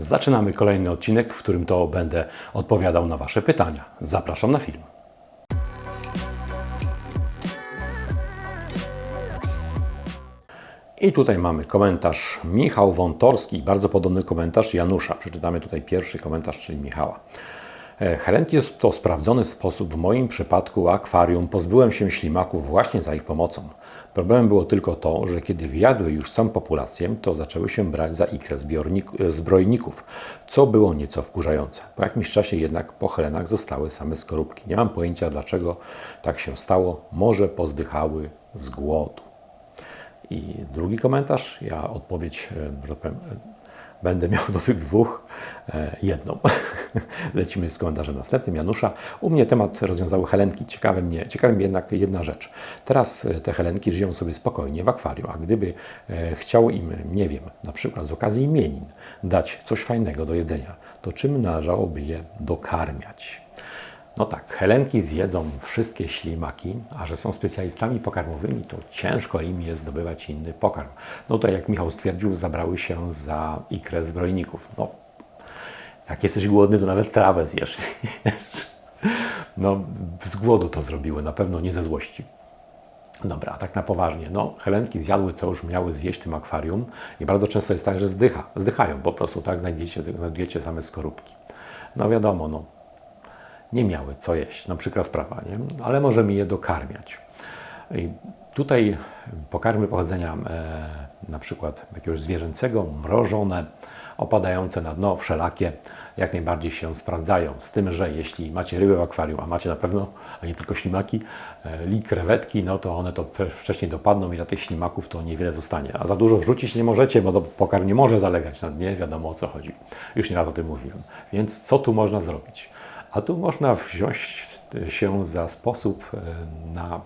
Zaczynamy kolejny odcinek, w którym to będę odpowiadał na Wasze pytania. Zapraszam na film. I tutaj mamy komentarz Michał Wątorski, bardzo podobny komentarz Janusza. Przeczytamy tutaj pierwszy komentarz, czyli Michała. E, Helenki jest to sprawdzony sposób. W moim przypadku akwarium pozbyłem się ślimaków właśnie za ich pomocą. Problemem było tylko to, że kiedy wyjadły już całą populację, to zaczęły się brać za ikrę e, zbrojników, co było nieco wkurzające. Po jakimś czasie jednak po helenach zostały same skorupki. Nie mam pojęcia dlaczego tak się stało. Może pozdychały z głodu. I drugi komentarz, ja odpowiedź, e, że powiem, e, będę miał do tych dwóch e, jedną. Lecimy z komentarzem następnym. Janusza. U mnie temat rozwiązały helenki. Ciekawe mnie, ciekawe mnie jednak jedna rzecz. Teraz e, te helenki żyją sobie spokojnie w akwarium, a gdyby e, chciał im, nie wiem, na przykład z okazji imienin dać coś fajnego do jedzenia, to czym należałoby je dokarmiać? No tak, helenki zjedzą wszystkie ślimaki, a że są specjalistami pokarmowymi, to ciężko im jest zdobywać inny pokarm. No to jak Michał stwierdził, zabrały się za ikrę zbrojników. No, jak jesteś głodny, to nawet trawę zjesz. No, z głodu to zrobiły, na pewno nie ze złości. Dobra, a tak na poważnie. No, helenki zjadły, co już miały zjeść w tym akwarium i bardzo często jest tak, że zdycha, zdychają po prostu, tak? Znajdziecie, znajdujecie same skorupki. No wiadomo, no, nie miały co jeść. No przykra sprawa, nie? Ale możemy je dokarmiać. I tutaj pokarmy pochodzenia e, na przykład jakiegoś zwierzęcego, mrożone, opadające na dno, wszelakie, jak najbardziej się sprawdzają. Z tym, że jeśli macie ryby w akwarium, a macie na pewno, a nie tylko ślimaki, e, li krewetki, no to one to wcześniej dopadną i dla tych ślimaków to niewiele zostanie. A za dużo wrzucić nie możecie, bo pokarm nie może zalegać na dnie, wiadomo o co chodzi. Już nieraz o tym mówiłem. Więc co tu można zrobić? A tu można wziąć się za sposób e, na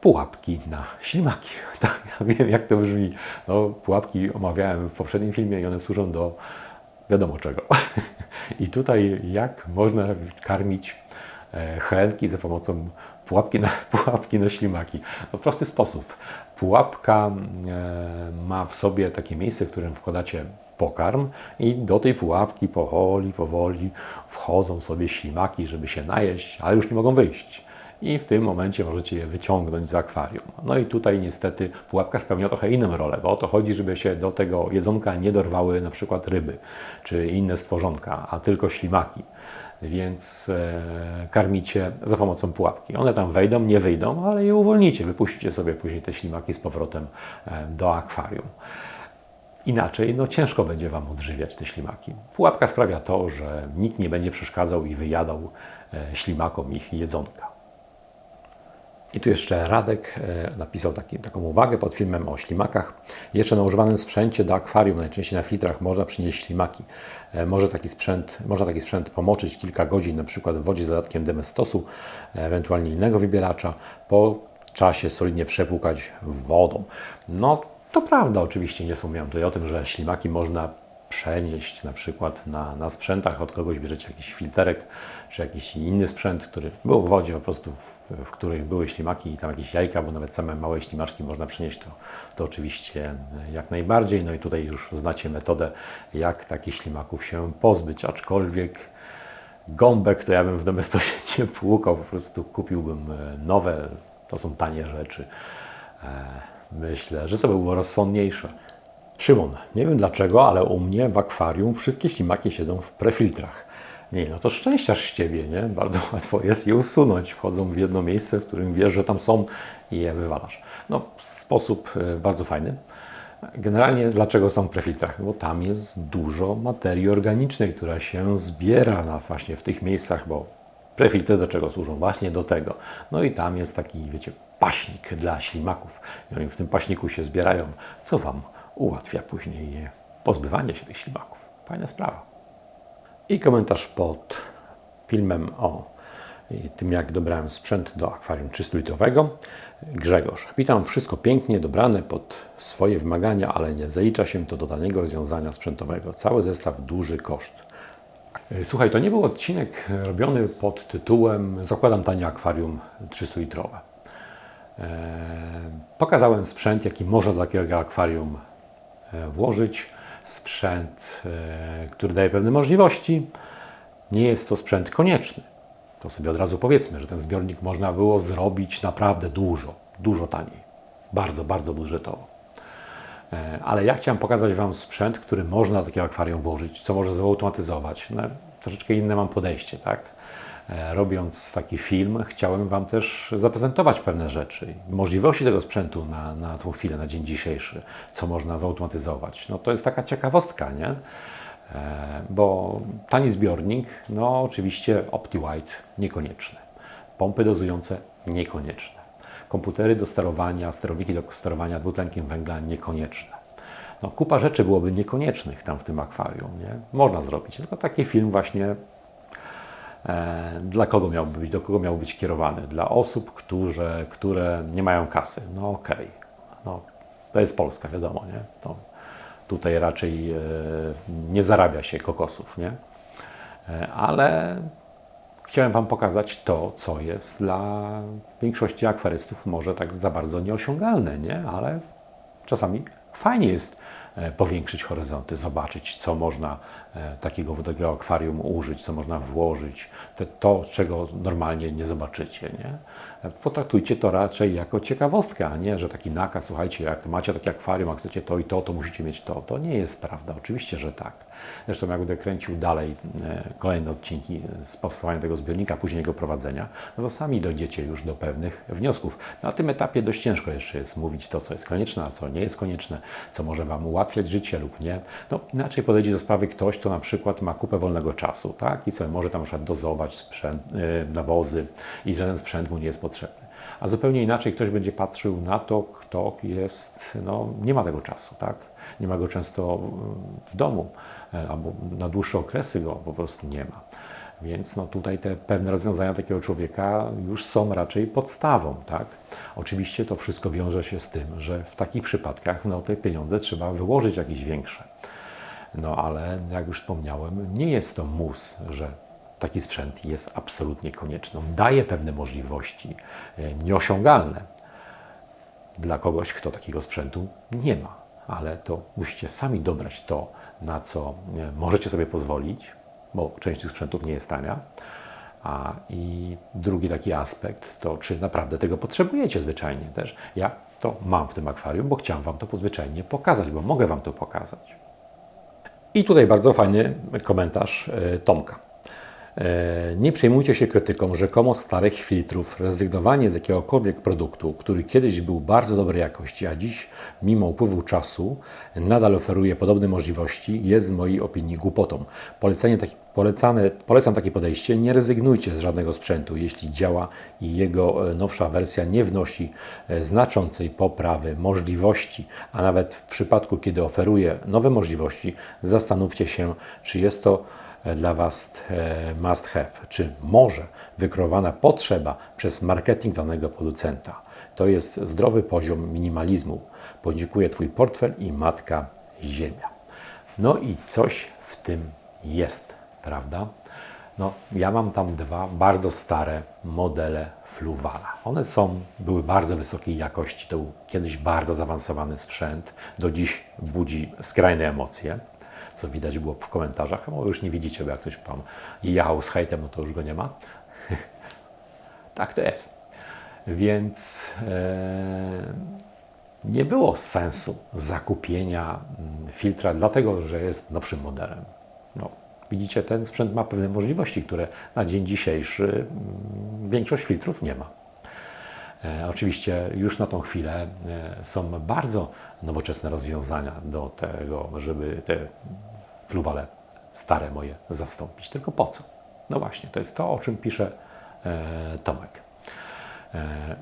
pułapki na ślimaki. Tak, ja wiem, jak to brzmi. No, pułapki omawiałem w poprzednim filmie i one służą do wiadomo czego. I tutaj jak można karmić e, helenki za pomocą pułapki na, pułapki na ślimaki? No, prosty sposób. Pułapka e, ma w sobie takie miejsce, w którym wkładacie pokarm i do tej pułapki powoli, powoli wchodzą sobie ślimaki, żeby się najeść, ale już nie mogą wyjść. I w tym momencie możecie je wyciągnąć z akwarium. No i tutaj niestety pułapka spełnia trochę inną rolę, bo o to chodzi, żeby się do tego jedzonka nie dorwały na przykład ryby czy inne stworzonka, a tylko ślimaki. Więc e, karmicie za pomocą pułapki. One tam wejdą, nie wyjdą, ale je uwolnicie. Wypuścicie sobie później te ślimaki z powrotem e, do akwarium. Inaczej no, ciężko będzie Wam odżywiać te ślimaki. Pułapka sprawia to, że nikt nie będzie przeszkadzał i wyjadał e, ślimakom ich jedzonka. I tu jeszcze Radek e, napisał taki, taką uwagę pod filmem o ślimakach. Jeszcze na używanym sprzęcie do akwarium, najczęściej na filtrach, można przynieść ślimaki. E, Może taki sprzęt, można taki sprzęt pomoczyć kilka godzin, na przykład w wodzie z dodatkiem demestosu, ewentualnie innego wybieracza. Po czasie solidnie przepłukać wodą. No to prawda, oczywiście nie wspomniałem tutaj o tym, że ślimaki można przenieść na przykład na, na sprzętach, od kogoś bierzecie jakiś filterek, czy jakiś inny sprzęt, który był w wodzie po prostu, w, w której były ślimaki i tam jakieś jajka, bo nawet same małe ślimaczki można przenieść, to, to oczywiście jak najbardziej. No i tutaj już znacie metodę, jak takich ślimaków się pozbyć, aczkolwiek gąbek to ja bym w domestosie nie po prostu kupiłbym e, nowe, to są tanie rzeczy. Myślę, że to by było rozsądniejsze. Szymon, nie wiem dlaczego, ale u mnie w akwarium wszystkie ślimaki siedzą w prefiltrach. Nie, no to szczęściarz z Ciebie, nie? Bardzo łatwo jest je usunąć. Wchodzą w jedno miejsce, w którym wiesz, że tam są i je wywalasz. No, sposób e, bardzo fajny. Generalnie dlaczego są w prefiltrach? Bo tam jest dużo materii organicznej, która się zbiera na właśnie w tych miejscach, bo prefiltry do czego służą? Właśnie do tego. No i tam jest taki, wiecie, paśnik dla ślimaków. I oni w tym paśniku się zbierają, co Wam ułatwia później pozbywanie się tych ślimaków. Fajna sprawa. I komentarz pod filmem o tym, jak dobrałem sprzęt do akwarium 300-litrowego. Grzegorz, witam, wszystko pięknie dobrane pod swoje wymagania, ale nie zalicza się to do danego rozwiązania sprzętowego. Cały zestaw duży koszt. Słuchaj, to nie był odcinek robiony pod tytułem Zakładam tanie akwarium 300-litrowe. Pokazałem sprzęt, jaki można do takiego akwarium e, włożyć. sprzęt, e, który daje pewne możliwości. Nie jest to sprzęt konieczny. To sobie od razu powiedzmy, że ten zbiornik można było zrobić naprawdę dużo, dużo taniej. Bardzo, bardzo budżetowo. E, Ale ja chciałem pokazać Wam sprzęt, który można do takiego akwarium włożyć, co może zautomatyzować. No, troszeczkę inne mam podejście, tak? E, Robiąc taki film, chciałem Wam też zaprezentować pewne rzeczy, możliwości tego sprzętu na, na tą chwilę, na dzień dzisiejszy, co można zautomatyzować. No to jest taka ciekawostka, nie? E, Bo tani zbiornik, no oczywiście OptiWhite niekonieczny. Pompy dozujące niekonieczne. Komputery do sterowania, sterowniki do sterowania dwutlenkiem węgla niekonieczne. No, kupa rzeczy byłoby niekoniecznych tam w tym akwarium. Nie? Można zrobić, tylko taki film właśnie dla kogo miałby być, do kogo miał być kierowany? Dla osób, które, które nie mają kasy. No okej, no, to jest Polska, wiadomo, nie? To tutaj raczej e, nie zarabia się kokosów, nie? E, ale chciałem Wam pokazać to, co jest dla większości akwarystów może tak za bardzo nieosiągalne, nie? Ale czasami fajnie jest e, powiększyć horyzonty, zobaczyć, co można e, takiego w takiego akwarium użyć, co można włożyć, te, to, czego normalnie nie zobaczycie. Nie? E, Potraktujcie to raczej jako ciekawostkę, a nie, że taki nakaz, słuchajcie, jak macie takie akwarium, a chcecie to i to, to musicie mieć to. To nie jest prawda, oczywiście, że tak. Zresztą jak będę kręcił dalej e, kolejne odcinki z powstawania tego zbiornika, później jego prowadzenia, no to sami dojdziecie już do pewnych wniosków. Na tym etapie dość ciężko jeszcze jest mówić to, co jest konieczne, a co nie jest konieczne, co może Wam ułatwiać życie lub nie. No inaczej podejdzie do sprawy ktoś, kto na przykład ma kupę wolnego czasu, tak? I sobie może tam na przykład dozować sprzęt, yy, nawozy i że ten sprzęt mu nie jest potrzebny. A zupełnie inaczej ktoś będzie patrzył na to, kto jest, no nie ma tego czasu, tak? Nie ma go często w domu, e, albo na dłuższe okresy go po prostu nie ma. Więc no tutaj te pewne rozwiązania takiego człowieka już są raczej podstawą, tak? Oczywiście to wszystko wiąże się z tym, że w takich przypadkach no, te pieniądze trzeba wyłożyć jakieś większe. No ale jak już wspomniałem, nie jest to mus, że taki sprzęt jest absolutnie konieczny. On daje pewne możliwości e, nieosiągalne dla kogoś, kto takiego sprzętu nie ma. Ale to musicie sami dobrać to, na co e, możecie sobie pozwolić, bo część tych sprzętów nie jest tania. A i drugi taki aspekt to, czy naprawdę tego potrzebujecie zwyczajnie też. Ja to mam w tym akwarium, bo chciałem Wam to zwyczajnie pokazać, bo mogę Wam to pokazać. I tutaj bardzo fajny komentarz e, Tomka. E, Nie przejmujcie się krytyką rzekomo starych filtrów. Rezygnowanie z jakiegokolwiek produktu, który kiedyś był bardzo dobrej jakości, a dziś, mimo upływu czasu, nadal oferuje podobne możliwości, jest z mojej opinii głupotą. Polecenie taki, polecane, polecam takie podejście. Nie rezygnujcie z żadnego sprzętu, jeśli działa i jego e, nowsza wersja nie wnosi e, znaczącej poprawy możliwości, a nawet w przypadku, kiedy oferuje nowe możliwości, zastanówcie się, czy jest to dla Was e, must have, czy może wykreowana potrzeba przez marketing danego producenta. To jest zdrowy poziom minimalizmu. Podziękuję Twój portfel i Matka Ziemia. No i coś w tym jest, prawda? No, ja mam tam dwa bardzo stare modele Fluvala. One są, były bardzo wysokiej jakości, to był kiedyś bardzo zaawansowany sprzęt, do dziś budzi skrajne emocje co widać było w komentarzach. No już nie widzicie, bo jak ktoś pan jechał z hejtem, no to już go nie ma. tak to jest. Więc e, nie było sensu zakupienia mm, filtra, dlatego że jest nowszym modelem. No, widzicie, ten sprzęt ma pewne możliwości, które na dzień dzisiejszy mm, większość filtrów nie ma. E, oczywiście już na tą chwilę e, są bardzo nowoczesne rozwiązania do tego, żeby te fluwale stare moje zastąpić. Tylko po co? No właśnie, to jest to, o czym pisze e, Tomek. E,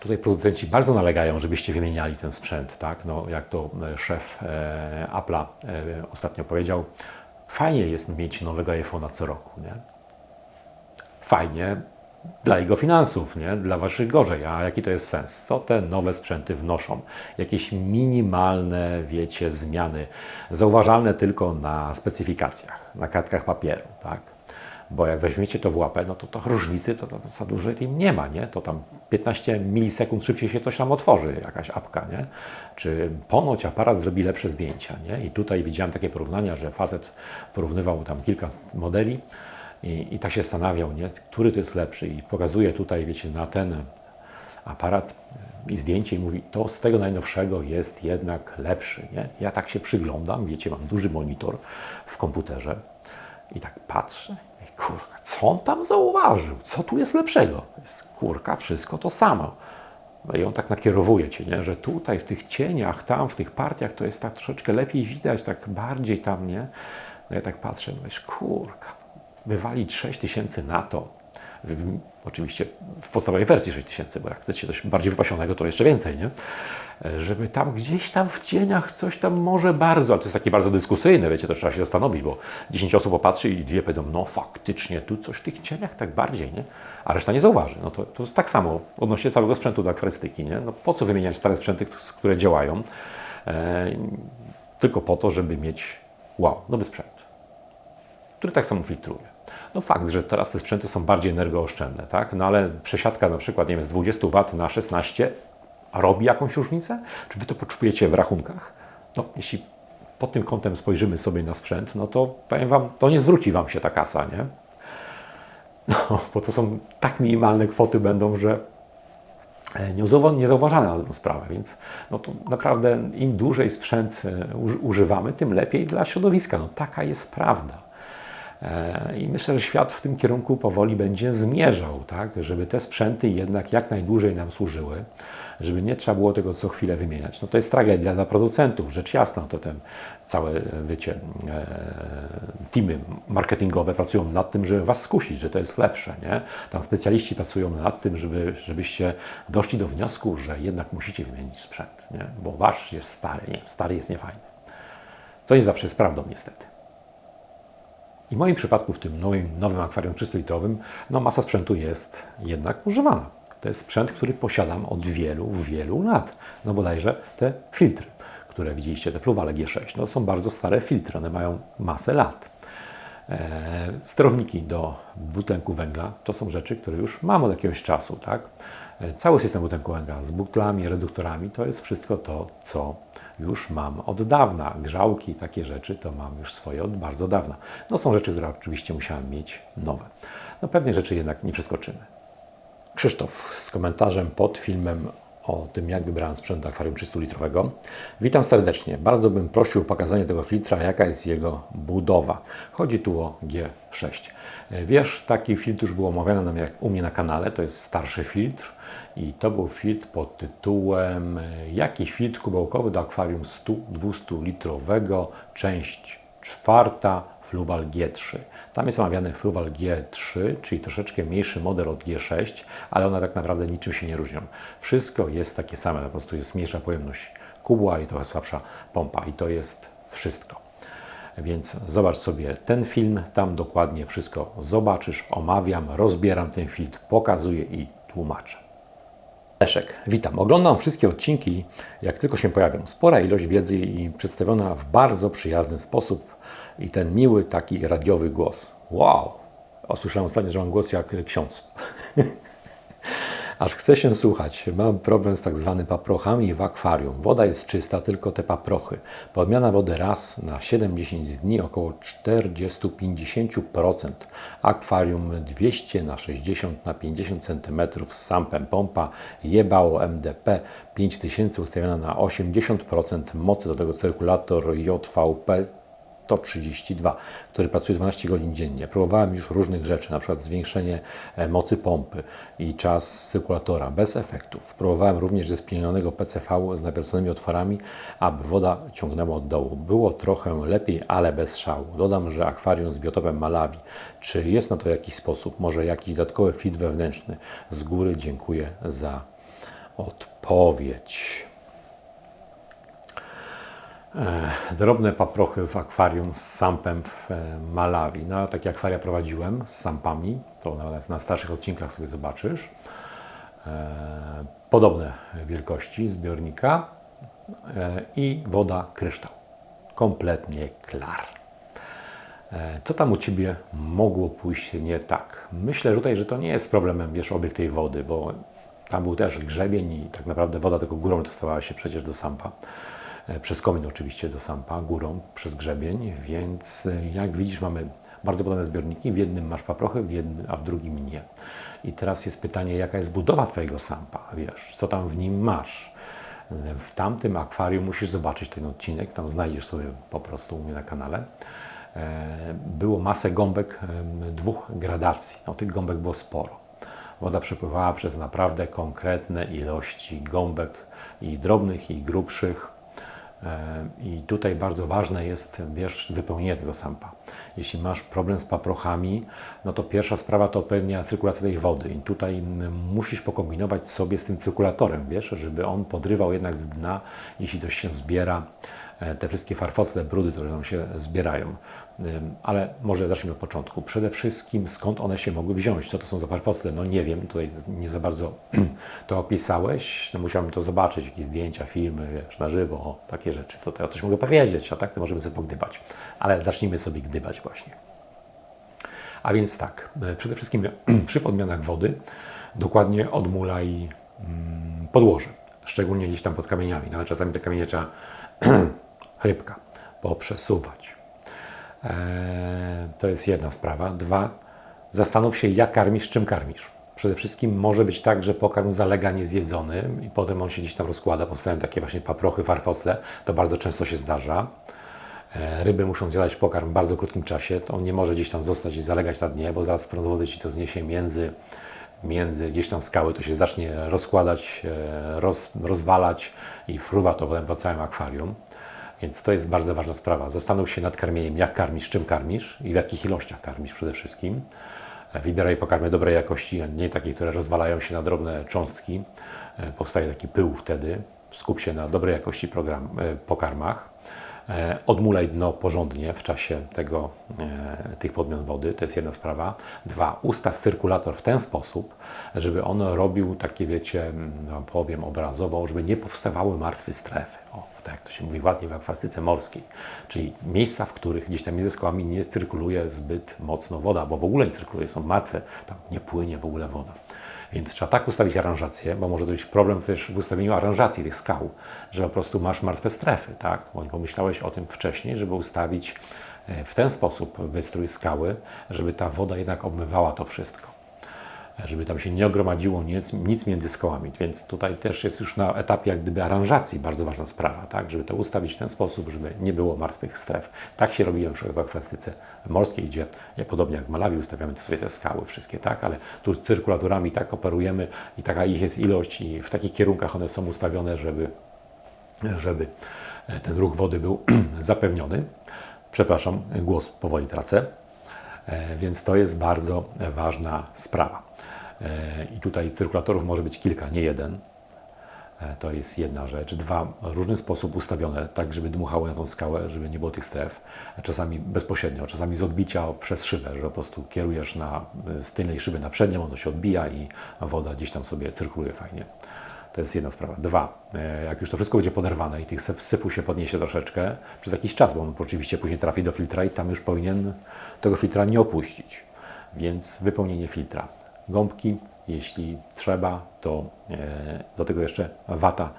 tutaj producenci bardzo nalegają, żebyście wymieniali ten sprzęt, tak? No, jak to e, szef e, Apple'a e, ostatnio powiedział, fajnie jest mieć nowego iPhone'a co roku, nie? Fajnie, dla jego finansów, nie? dla waszych gorzej. A jaki to jest sens? Co te nowe sprzęty wnoszą? Jakieś minimalne, wiecie, zmiany, zauważalne tylko na specyfikacjach, na kartkach papieru, tak? bo jak weźmiecie to w łapę, no to, to różnicy to, to za dużo tym nie ma, nie? To tam 15 milisekund szybciej się coś tam otworzy, jakaś apka, nie? Czy ponoć aparat zrobi lepsze zdjęcia, nie? I tutaj widziałem takie porównania, że facet porównywał tam kilka modeli i, i tak się zastanawiał, nie? Który to jest lepszy i pokazuje tutaj, wiecie, na ten aparat i zdjęcie i mówi, to z tego najnowszego jest jednak lepszy. Nie? Ja tak się przyglądam, wiecie, mam duży monitor w komputerze i tak patrzę, i kurka, co on tam zauważył? Co tu jest lepszego? Jest kurka, wszystko to samo. No I on tak nakierowuje Cię, nie? że tutaj w tych cieniach, tam w tych partiach to jest tak troszeczkę lepiej widać, tak bardziej tam, nie? No ja tak patrzę, mówisz, kurka, wywalić 6 tysięcy na to, w, oczywiście w podstawowej wersji 6000, bo jak chcecie coś bardziej wypasionego, to jeszcze więcej, nie? E, żeby tam gdzieś tam w cieniach coś tam może bardzo, ale to jest takie bardzo dyskusyjne, wiecie, to trzeba się zastanowić, bo 10 osób popatrzy i dwie powiedzą, no faktycznie, tu coś w tych cieniach tak bardziej, nie? A reszta nie zauważy. No to, to jest tak samo odnośnie całego sprzętu do akwarystyki, nie? No po co wymieniać stare sprzęty, które działają? E, tylko po to, żeby mieć, wow, nowy sprzęt, który tak samo filtruje. No fakt, że teraz te sprzęty są bardziej energooszczędne, tak? No ale przesiadka na przykład, nie wiem, z 20 W na 16 robi jakąś różnicę? Czy Wy to poczujecie w rachunkach? No, jeśli pod tym kątem spojrzymy sobie na sprzęt, no to powiem Wam, to nie zwróci Wam się ta kasa, nie? No, bo to są tak minimalne kwoty będą, że e, niezauważane na tę sprawę, więc no to naprawdę im dłużej sprzęt e, używamy, tym lepiej dla środowiska. No taka jest prawda. E, I myślę, że świat w tym kierunku powoli będzie zmierzał, tak? żeby te sprzęty jednak jak najdłużej nam służyły, żeby nie trzeba było tego co chwilę wymieniać. No to jest tragedia dla producentów, rzecz jasna, to ten całe, wiecie, e, teamy marketingowe pracują nad tym, żeby Was skusić, że to jest lepsze, nie? Tam specjaliści pracują nad tym, żeby, żebyście doszli do wniosku, że jednak musicie wymienić sprzęt, nie? Bo Wasz jest stary, nie? Stary jest niefajny. To nie zawsze jest prawdą, niestety. I w moim przypadku w tym nowym, nowym akwarium 300-litrowym no masa sprzętu jest jednak używana. To jest sprzęt, który posiadam od wielu, wielu lat. No bodajże te filtry, które widzieliście, te Fluwale G6, no są bardzo stare filtry, one mają masę lat. E, sterowniki do dwutlenku węgla to są rzeczy, które już mam od jakiegoś czasu. Tak? E, cały system dwutlenku węgla z butlami, reduktorami to jest wszystko to, co już mam od dawna. Grzałki, takie rzeczy to mam już swoje od bardzo dawna. No są rzeczy, które oczywiście musiałem mieć nowe. No pewnie rzeczy jednak nie przeskoczymy. Krzysztof z komentarzem pod filmem o tym, jak wybrałem sprzęt do akwarium 300-litrowego. Witam serdecznie. Bardzo bym prosił o pokazanie tego filtra, jaka jest jego budowa. Chodzi tu o G6. Wiesz, taki filtr już był omawiany u mnie na kanale, to jest starszy filtr i to był filtr pod tytułem Jaki filtr kubełkowy do akwarium 100-200 litrowego, część czwarta, Fluval G3. Tam jest omawiany Fluval G3, czyli troszeczkę mniejszy model od G6, ale one tak naprawdę niczym się nie różnią. Wszystko jest takie same, po prostu jest mniejsza pojemność kubła i trochę słabsza pompa i to jest wszystko. Więc zobacz sobie ten film, tam dokładnie wszystko zobaczysz, omawiam, rozbieram ten filtr, pokazuję i tłumaczę. Leszek, witam. Oglądam wszystkie odcinki, jak tylko się pojawią. Spora ilość wiedzy i przedstawiona w bardzo przyjazny sposób i ten miły taki radiowy głos. Wow! Osłyszałem ostatnio, że mam głos jak ksiądz. Aż chce się słuchać. Mam problem z tak zwanymi paprochami w akwarium. Woda jest czysta, tylko te paprochy. Podmiana wody raz na 7-10 dni około 40-50%. Akwarium 200 na 60 na 50 cm z sampem pompa. Jebało MDP 5000 ustawiona na 80% mocy. Do tego cyrkulator JVP 132, który pracuje 12 godzin dziennie. Próbowałem już różnych rzeczy, na przykład zwiększenie e, mocy pompy i czas cyrkulatora bez efektów. Próbowałem również ze spienionego PCV z nawierconymi otworami, aby woda ciągnęła od dołu. Było trochę lepiej, ale bez szału. Dodam, że akwarium z biotopem Malawi. Czy jest na to jakiś sposób? Może jakiś dodatkowy fit wewnętrzny? Z góry dziękuję za odpowiedź. E, drobne paprochy w akwarium z sampem w e, Malawi. No, takie akwaria prowadziłem z sampami, to nawet na starszych odcinkach sobie zobaczysz. E, podobne wielkości zbiornika i woda kryształ. Kompletnie klar. Co tam u Ciebie mogło pójść nie tak? Myślę tutaj, że to nie jest problemem, wiesz, obiekt tej wody, bo tam był też grzebień i tak naprawdę woda tylko górą dostawała się przecież do sampa. E, Przez komin oczywiście do sampa, górą przez grzebień, więc e, jak widzisz mamy bardzo podobne zbiorniki. W jednym masz paprochy, w jednym, a w drugim nie. I teraz jest pytanie, jaka jest budowa Twojego sampa, wiesz, co tam w nim masz. W tamtym akwarium musisz zobaczyć ten odcinek, tam znajdziesz sobie po prostu u mnie na kanale. E, Było masę gąbek dwóch gradacji. No, tych gąbek było sporo. Woda przepływała przez naprawdę konkretne ilości gąbek i drobnych, i grubszych. E, I tutaj bardzo ważne jest, wiesz, wypełnienie tego sampa. Jeśli masz problem z paprochami, no to pierwsza sprawa to odpowiednia cyrkulacja tej wody. I tutaj musisz pokombinować sobie z tym cyrkulatorem, wiesz, żeby on podrywał jednak z dna, jeśli coś się zbiera, te wszystkie farfocle, brudy, które nam się zbierają. Ym, Ale może zacznijmy od początku. Przede wszystkim skąd one się mogły wziąć? Co to są za farfocle? No nie wiem, tutaj nie za bardzo to opisałeś. No to zobaczyć, jakieś zdjęcia, filmy, wiesz, na żywo, o, takie rzeczy. To teraz coś mogę powiedzieć, a tak to możemy sobie pogdybać. Ale zacznijmy sobie gdybać właśnie. A więc tak, e, przede wszystkim przy podmianach wody dokładnie odmulaj mm, podłoże, szczególnie gdzieś tam pod kamieniami. Nawet czasami te kamienie trzeba chrypka poprzesuwać. Eee, to jest jedna sprawa. Dwa, zastanów się, jak karmisz, czym karmisz. Przede wszystkim może być tak, że pokarm zalega niezjedzony i potem on się gdzieś tam rozkłada, powstają takie właśnie paprochy, farfocle. To bardzo często się zdarza. E, Ryby muszą zjadać pokarm w bardzo krótkim czasie. To on nie może gdzieś tam zostać i zalegać na dnie, bo zaraz prąd wody ci to zniesie między, między gdzieś tam skały, to się zacznie rozkładać, e, roz, rozwalać i fruwa to potem po całym akwarium. Więc to jest bardzo ważna sprawa. Zastanów się nad karmieniem, jak karmisz, czym karmisz i w jakich ilościach karmisz przede wszystkim. E, Wybieraj pokarmy dobrej jakości, a nie takie, które rozwalają się na drobne cząstki. E, Powstaje taki pył wtedy. Skup się na dobrej jakości program, e, pokarmach. Odmulaj dno porządnie w czasie tego, tych podmian wody, to jest jedna sprawa. Dwa, ustaw cyrkulator w ten sposób, żeby on robił takie, wiecie, mm, no, powiem obrazowo, żeby nie powstawały martwe strefy. O, tak jak to się mówi ładnie w akwarystyce morskiej. Czyli miejsca, w których gdzieś tam między skałami nie cyrkuluje zbyt mocno woda, bo w ogóle nie cyrkuluje, są martwe, tam nie płynie w ogóle woda. Więc trzeba tak ustawić aranżację, bo może być problem w ustawieniu aranżacji tych skał, że po prostu masz martwe strefy, tak? Bo nie pomyślałeś o tym wcześniej, żeby ustawić e, w ten sposób wystrój skały, żeby ta woda jednak obmywała to wszystko. Żeby tam się nie ogromadziło nic, nic między skałami. Więc tutaj też jest już na etapie jak gdyby aranżacji bardzo ważna sprawa, tak? Żeby to ustawić w ten sposób, żeby nie było martwych stref. Tak się robi w akwarystyce morskiej, gdzie podobnie jak w Malawi ustawiamy sobie te skały wszystkie, tak? Ale tu z cyrkulatorami tak operujemy i taka ich jest ilość i w takich kierunkach one są ustawione, żeby, żeby e, ten ruch wody był zapewniony. Przepraszam, głos powoli tracę. E, Więc to jest bardzo ważna sprawa. E, I tutaj cyrkulatorów może być kilka, nie jeden. E, To jest jedna rzecz. Dwa, różny sposób ustawione, tak żeby dmuchały na tą skałę, żeby nie było tych stref. Czasami bezpośrednio, czasami z odbicia przez szybę, że po prostu kierujesz na, z tylnej szyby na przednią, ono się odbija i woda gdzieś tam sobie cyrkuluje fajnie. To jest jedna sprawa. Dwa, e, jak już to wszystko będzie poderwane i tych syfu się podniesie troszeczkę przez jakiś czas, bo on oczywiście później trafi do filtra i tam już powinien tego filtra nie opuścić. Więc wypełnienie filtra. Gąbki, jeśli trzeba, to e, do tego jeszcze wata,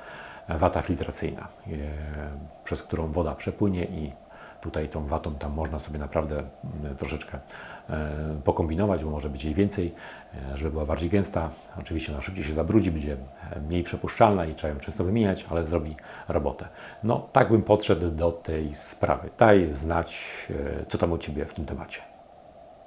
wata filtracyjna, e, przez którą woda przepłynie i tutaj tą watą tam można sobie naprawdę mm, troszeczkę e, pokombinować, bo może być jej więcej, żeby była bardziej gęsta. Oczywiście ona szybciej się zabrudzi, będzie mniej przepuszczalna i trzeba ją często wymieniać, ale zrobi robotę. No, tak bym podszedł do tej sprawy. Daj znać, co tam u Ciebie w tym temacie.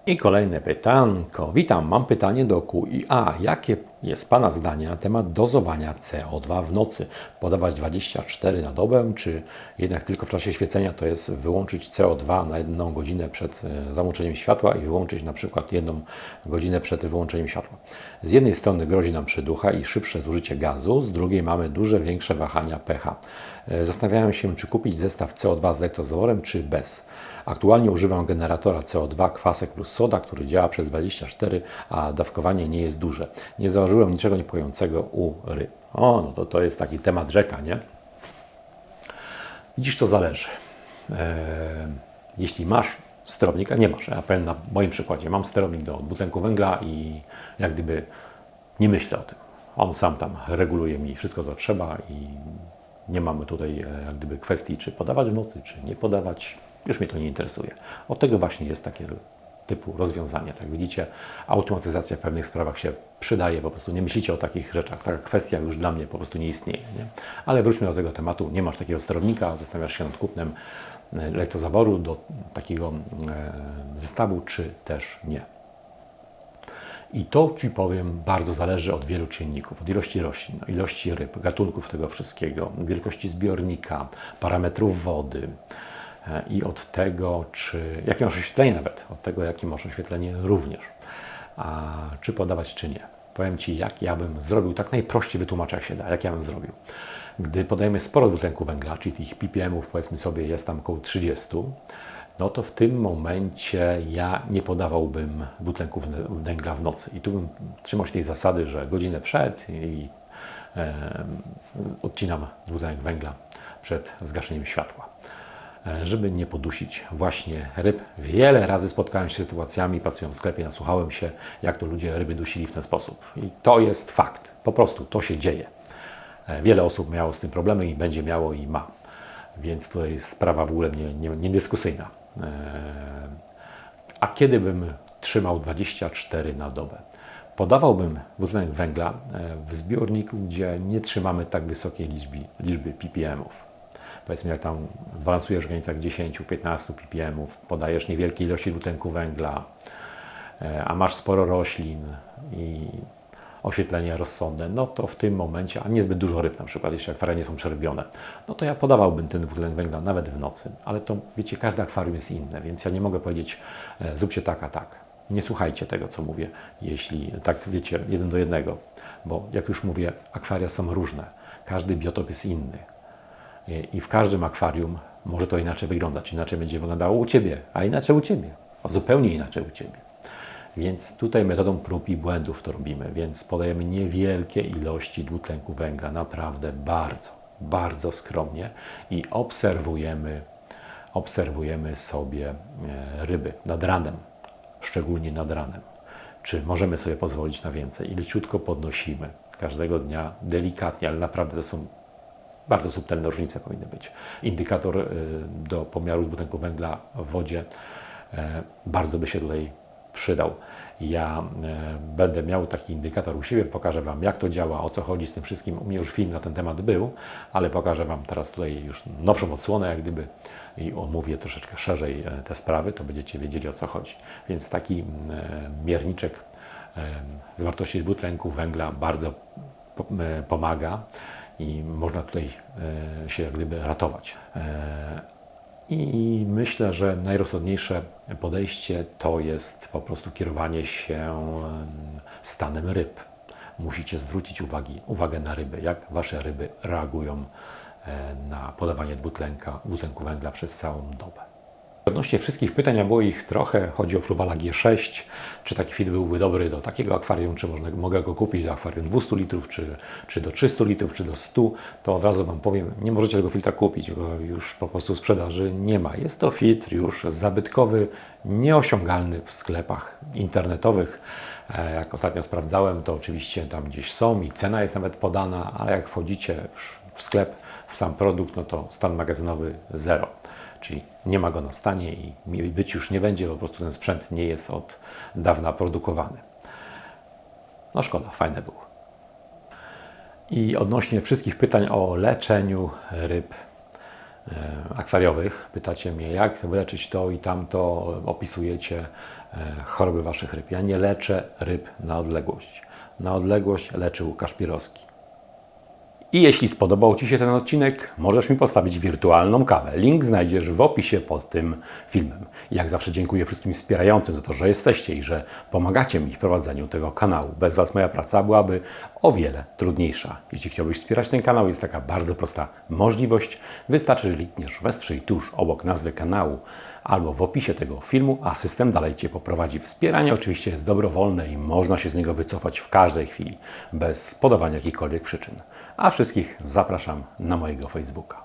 I kolejne pytanko. Witam, mam pytanie do QIA. Jakie jest Pana zdanie na temat dozowania CO2 w nocy? Podawać 24 na dobę, czy jednak tylko w czasie świecenia to jest wyłączyć CO2 na jedną godzinę przed e, załączeniem światła i wyłączyć na przykład jedną godzinę przed wyłączeniem światła? Z jednej strony grozi nam przyducha i szybsze zużycie gazu, z drugiej mamy duże, większe wahania pH. E, Zastanawiałem się, czy kupić zestaw CO2 z elektrozaworem, czy bez. Aktualnie używam generatora CO2 kwasek plus soda, który działa przez 24, a dawkowanie nie jest duże. Nie zauważyłem niczego niepokojącego u ryb. O, no to to jest taki temat rzeka, nie? Widzisz, to zależy. Eee, jeśli masz sterownika? Nie masz. Ja powiem na moim przykładzie. Mam sterownik do dwutlenku węgla i jak gdyby nie myślę o tym. On sam tam reguluje mi wszystko, co trzeba i nie mamy tutaj e, jak gdyby kwestii, czy podawać w nocy, czy nie podawać. Już mnie to nie interesuje. Od tego właśnie jest takie typu rozwiązanie. Tak widzicie, automatyzacja w pewnych sprawach się przydaje, po prostu nie myślicie o takich rzeczach. Taka kwestia już dla mnie po prostu nie istnieje. Nie? Ale wróćmy do tego tematu. Nie masz takiego sterownika, zastanawiasz się nad kupnem elektrozaworu do takiego e, zestawu, czy też nie. I to Ci powiem, bardzo zależy od wielu czynników, od ilości roślin, ilości ryb, gatunków tego wszystkiego, wielkości zbiornika, parametrów wody i od tego, czy, jakie masz oświetlenie nawet, od tego, jakie masz oświetlenie również, a czy podawać, czy nie. Powiem Ci, jak ja bym zrobił, tak najprościej wytłumaczę, jak się da, jak ja bym zrobił. Gdy podajemy sporo dwutlenku węgla, czyli tych ppm-ów powiedzmy sobie jest tam około 30, no to w tym momencie ja nie podawałbym dwutlenku węgla w nocy. I tu bym trzymał się tej zasady, że godzinę przed i e, odcinam dwutlenek węgla przed zgaszeniem światła, e, żeby nie podusić właśnie ryb. Wiele razy spotkałem się z sytuacjami, pracując w sklepie, nasłuchałem się, jak to ludzie ryby dusili w ten sposób. I to jest fakt. Po prostu to się dzieje. E, wiele osób miało z tym problemy i będzie miało i ma. Więc tutaj jest sprawa w ogóle niedyskusyjna. Nie, nie E, a kiedy bym trzymał 24 na dobę? Podawałbym dwutlenek węgla e, w zbiorniku, gdzie nie trzymamy tak wysokiej liczby, liczby ppm-ów. Powiedzmy, jak tam balansujesz w granicach 10-15 ppm-ów, podajesz niewielkie ilości dwutlenku węgla, e, a masz sporo roślin i oświetlenie rozsądne, no to w tym momencie, a niezbyt dużo ryb na przykład, jeśli akwaria nie są przerbione, no to ja podawałbym ten dwutlenek węgla nawet w nocy, ale to wiecie, każde akwarium jest inne, więc ja nie mogę powiedzieć, e, zróbcie tak, a tak. Nie słuchajcie tego, co mówię, jeśli tak wiecie, jeden do jednego, bo jak już mówię, akwaria są różne, każdy biotop jest inny i w każdym akwarium może to inaczej wyglądać, inaczej będzie wyglądało u Ciebie, a inaczej u Ciebie, a zupełnie inaczej u Ciebie. Więc tutaj metodą prób i błędów to robimy, więc podajemy niewielkie ilości dwutlenku węgla, naprawdę bardzo, bardzo skromnie i obserwujemy, obserwujemy sobie e, ryby nad ranem, szczególnie nad ranem. Czy możemy sobie pozwolić na więcej? I leciutko podnosimy każdego dnia, delikatnie, ale naprawdę to są bardzo subtelne różnice powinny być. Indykator e, do pomiaru dwutlenku węgla w wodzie e, bardzo by się tutaj przydał. Ja e, będę miał taki indykator u siebie, pokażę Wam jak to działa, o co chodzi z tym wszystkim. U mnie już film na ten temat był, ale pokażę Wam teraz tutaj już nowszą odsłonę, jak gdyby i omówię troszeczkę szerzej e, te sprawy, to będziecie wiedzieli o co chodzi. Więc taki mierniczek z wartości dwutlenku węgla bardzo pomaga i można tutaj się jak gdyby ratować. I myślę, że najrozsądniejsze podejście to jest po prostu kierowanie się stanem ryb. Musicie zwrócić uwagi, uwagę na ryby, jak wasze ryby reagują e, na podawanie dwutlenka, dwutlenku węgla przez całą dobę. Odnośnie wszystkich pytań, a było ich trochę, chodzi o Fruwala G6, czy taki fit byłby dobry do takiego akwarium, czy można, mogę go kupić do akwarium 200 litrów, czy, czy do 300 litrów, czy do 100, to od razu Wam powiem, nie możecie tego filtra kupić, go już po prostu sprzedaży nie ma. Jest to filtr już zabytkowy, nieosiągalny w sklepach internetowych. E, jak ostatnio sprawdzałem, to oczywiście tam gdzieś są i cena jest nawet podana, ale jak wchodzicie już w sklep, w sam produkt, no to stan magazynowy zero czyli nie ma go na stanie i być już nie będzie, po prostu ten sprzęt nie jest od dawna produkowany. No szkoda, fajne było. I odnośnie wszystkich pytań o leczeniu ryb e, akwariowych, pytacie mnie, jak wyleczyć to i tamto, opisujecie e, choroby Waszych ryb. Ja nie leczę ryb na odległość. Na odległość leczy Łukasz Pirowski. I jeśli spodobał Ci się ten odcinek, możesz mi postawić wirtualną kawę. Link znajdziesz w opisie pod tym filmem. Jak zawsze dziękuję wszystkim wspierającym za to, że jesteście i że pomagacie mi w prowadzeniu tego kanału. Bez Was moja praca byłaby o wiele trudniejsza. Jeśli chciałbyś wspierać ten kanał, jest taka bardzo prosta możliwość. Wystarczy, że klikniesz wesprzyj tuż obok nazwy kanału albo w opisie tego filmu, a system dalej Cię poprowadzi. Wspieranie oczywiście jest dobrowolne i można się z niego wycofać w każdej chwili, bez podawania jakichkolwiek przyczyn. A wszystkich zapraszam na mojego Facebooka.